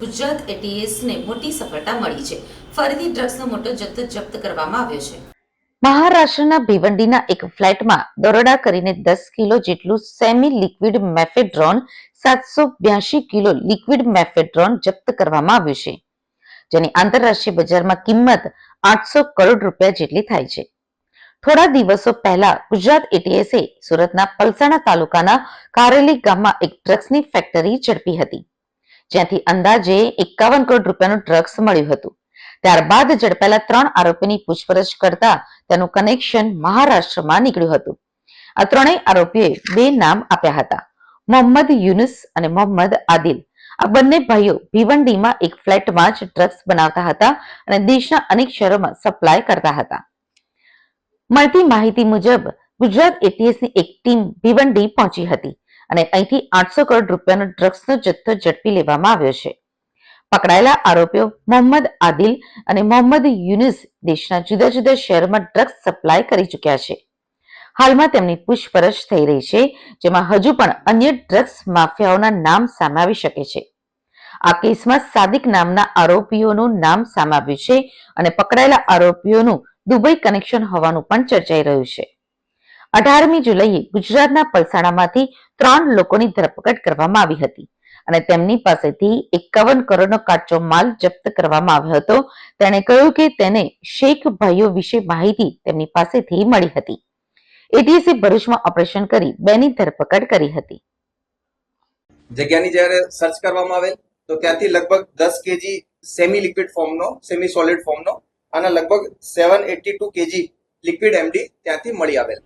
એટીએસને મોટી સફળતા મળી છે. ફરીથી ડ્રગ્સનો મોટો જથ્થો જપ્ત કરવામાં આવ્યો છે. મહારાષ્ટ્રના ભિવંડીના એક ફ્લેટમાં દરોડા કરીને દસ કિલો જેટલું સેમી લિક્વિડ મેફેડ્રોન, સાતસો બ્યાસી કિલો લિક્વિડ મેફેડ્રોન જપ્ત કરવામાં આવ્યું છે. જેની આંતરરાષ્ટ્રીય બજારમાં કિંમત આઠસો કરોડ રૂપિયા જેટલી થાય છે. થોડા દિવસો પહેલા ગુજરાત એટીએસે સુરતના પલસાણા તાલુકાના કારેલી ગામમાં એક ડ્રગ્સની ફેક્ટરી ઝડપી હતી. જ્યાંથી અંદાજે એકાવન કરોડ રૂપિયાનું ડ્રગ્સ મળ્યું હતું. ત્યારબાદ ઝડપાયેલા ત્રણ આરોપીની પૂછપરછ કરતા તેનું કનેક્શન મહારાષ્ટ્રમાં નીકળ્યું હતું. આ ત્રણેય આરોપીએ બે નામ આપ્યા હતા. મોહમ્મદ યુનુસ અને મોહમ્મદ આદિલ. આ બંને ભાઈઓ ભિવંડીમાં એક ફ્લેટમાં જ ડ્રગ્સ બનાવતા હતા અને દેશના અનેક શહેરોમાં સપ્લાય કરતા હતા. મળતી માહિતી મુજબ ગુજરાત એટીએસની એક ટીમ ભિવંડી પહોંચી હતી. અને અહીંથી આઠસો કરોડ રૂપિયાનો ડ્રગ્સનો જથ્થો ઝડપી લેવામાં આવ્યો છે. પકડાયેલા આરોપીઓ મોહમ્મદ આદિલ અને મોહમ્મદ યુનિસ દેશના જુદા જુદા શહેરોમાં ડ્રગ્સ સપ્લાય કરી ચૂક્યા છે. હાલમાં તેમની પૂછપરછ થઈ રહી છે, જેમાં હજુ પણ અન્ય ડ્રગ્સ માફિયાઓના નામ સામે આવી શકે છે. આ કેસમાં સાદિક નામના આરોપીઓનું નામ સામે આવ્યું છે અને પકડાયેલા આરોપીઓનું દુબઈ કનેક્શન હોવાનું પણ ચર્ચાઈ રહ્યું છે. અઢારમી જુલાઈએ ગુજરાતના પલસાણામાંથી ત્રણ લોકોની ધરપકડ કરવામાં આવી હતી અને તેમની પાસેથી એકાવન કરોડનો કાચો માલ જપ્ત કરવામાં આવ્યો હતો. તેણે કહ્યું કે તેને શેખ ભાઈઓ વિશે માહિતી તેમની પાસેથી મળી હતી. એટીએસે ભરૂચમાં ઓપરેશન કરી બેની ધરપકડ કરી હતી. જગ્યાની જ્યારે સર્ચ કરવામાં આવેલ, તો ત્યાંથી લગભગ દસ કેજી સેમી લિક્વિડ ફોર્મનો સેમી સોલિડ ફોર્મનો અને લગભગ seven eighty two KG liquid MD ત્યાંથી મળી આવેલ.